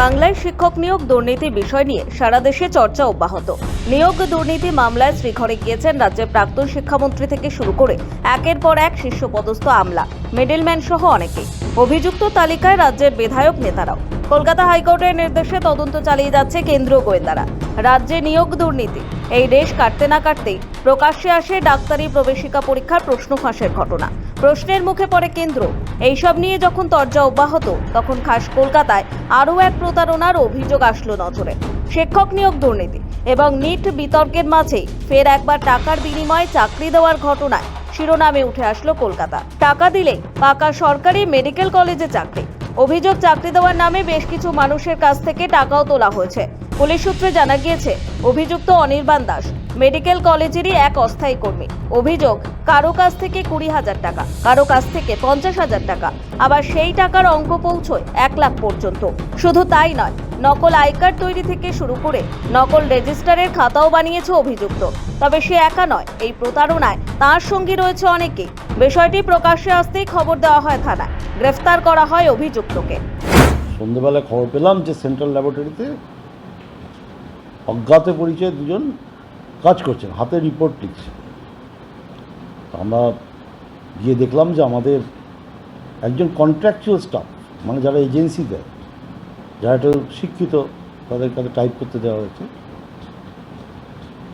বাংলায় শিক্ষক নিয়োগ দুর্নীতি বিষয় নিয়ে সারা দেশে চর্চা অব্যাহত। নিয়োগ দুর্নীতি মামলায় শ্রীঘরে গিয়েছেন রাজ্যের প্রাক্তন শিক্ষামন্ত্রী থেকে শুরু করে একের পর এক শীর্ষপদস্থ আমলা মিডলম্যান সহ অনেকেই। অভিযুক্ত তালিকায় রাজ্যের বিধায়ক নেতারাও। কলকাতা হাইকোর্টের নির্দেশে তদন্ত চালিয়ে যাচ্ছে কেন্দ্রীয় গোয়েন্দারা। রাজ্যে নিয়োগ দুর্নীতি, এই রেশ কাটতে না কাটতেই প্রকাশ্যে আসে ডাক্তারি প্রবেশিকা পরীক্ষার প্রশ্ন ফাঁসের ঘটনা। প্রশ্নের মুখে পড়ে কেন্দ্র। এইসব নিয়ে যখন তর্জা অব্যাহত, তখন খাস কলকাতায় আরও এক প্রতারণার অভিযোগ আসলো নজরে। শিক্ষক নিয়োগ দুর্নীতি এবং নিট বিতর্কের মাঝেই ফের একবার টাকার বিনিময়ে চাকরি দেওয়ার ঘটনায় শিরোনামে উঠে আসলো কলকাতা। টাকা দিলেই পাকা সরকারি মেডিকেল কলেজে চাকরি। অভিযোগ চাকরি দেওয়ার নামে বেশ কিছু মানুষের কাছ থেকে টাকাও তোলা হয়েছে। পুলিশ সূত্রে জানা গিয়েছে, অভিযুক্ত অনির্বাণ দাস মেডিকেল কলেজেরই এক অস্থায়ী কর্মী। অভিযোগ, কারও কাছ থেকে কুড়ি হাজার টাকা, কারও কাছ থেকে পঞ্চাশ হাজার টাকা। আবার সেই টাকার অঙ্ক পৌঁছয় এক লাখ পর্যন্ত। শুধু তাই নয়, নকল আই কার্ড তৈরি থেকে শুরু করে নকল রেজিস্টারের খাতাও বানিয়েছে অভিযুক্ত। তবে সে একা নয়, এই প্রতারণায় তার সঙ্গী রয়েছে অনেকেই। বিষয়টি প্রকাশ্যে আসতেই খবর দেওয়া হয় থানায়। গ্রেফতার করা হয় অভিযুক্তকে। সন্ধ্যেবেলায় খবর পেলাম যে সেন্ট্রাল ল্যাবরেটরিতে অজ্ঞাত পরিচয় দুজন কাজ করছেন, হাতে রিপোর্ট লিখছে আমরা গিয়ে দেখলাম যে আমাদের একজন কন্ট্রাকচুয়াল স্টাফ মানে যারা এজেন্সি দেয়, যারা একটু শিক্ষিত, তাদের কাছে টাইপ করতে দেওয়া হয়েছে।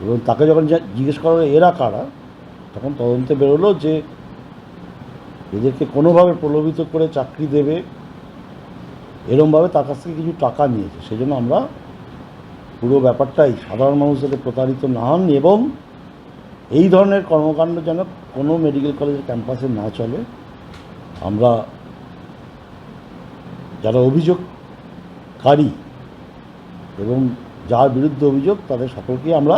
এবং তাকে যখন জিজ্ঞেস করা এরা কারা? তখন তদন্তে বেরোলো যে এদেরকে কোনোভাবে প্রলোভিত করে চাকরি দেবে, এরমভাবে তার কাছ থেকে কিছু টাকা নিয়েছে। সেই জন্য আমরা পুরো ব্যাপারটাই সাধারণ মানুষ যাতে প্রতারিত না হন এবং এই ধরনের কর্মকাণ্ড যেন কোনো মেডিকেল কলেজের ক্যাম্পাসে না চলে, আমরা যারা অভিযোগকারী এবং যার বিরুদ্ধে অভিযোগ, তাদের সকলকে আমরা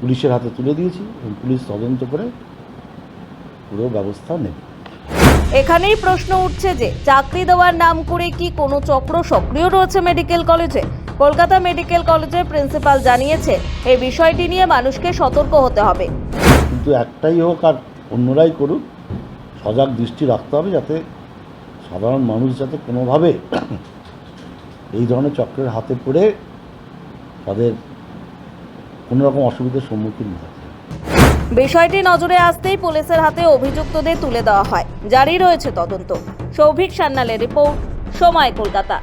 পুলিশের হাতে তুলে দিয়েছি এবং পুলিশ তদন্ত করে পুরো ব্যবস্থা নেবে। এখানেই প্রশ্ন উঠছে যে, চাকরি দেওয়ার নাম করে কি কোনো চক্র সক্রিয় রয়েছে মেডিকেল কলেজে? কলকাতা মেডিকেল কলেজের প্রিন্সিপাল জানিয়েছে এই বিষয়টি নিয়ে মানুষকে সতর্ক হতে হবে। কিন্তু একটাই হোক আর অন্যরাই করুক সজাগ দৃষ্টি রাখতে হবে যাতে সাধারণ মানুষ যাতে কোনোভাবে এই ধরনের চক্রের হাতে পড়ে তাদের কোনো রকম অসুবিধার সম্মুখীন না হয়। বিষয়টি নজরে আসতেই পুলিশের হাতে অভিযুক্তদের তুলে দেওয়া হয়। জারি রয়েছে তদন্ত। সৌভিক সান্যালের রিপোর্ট সময় কলকাতা।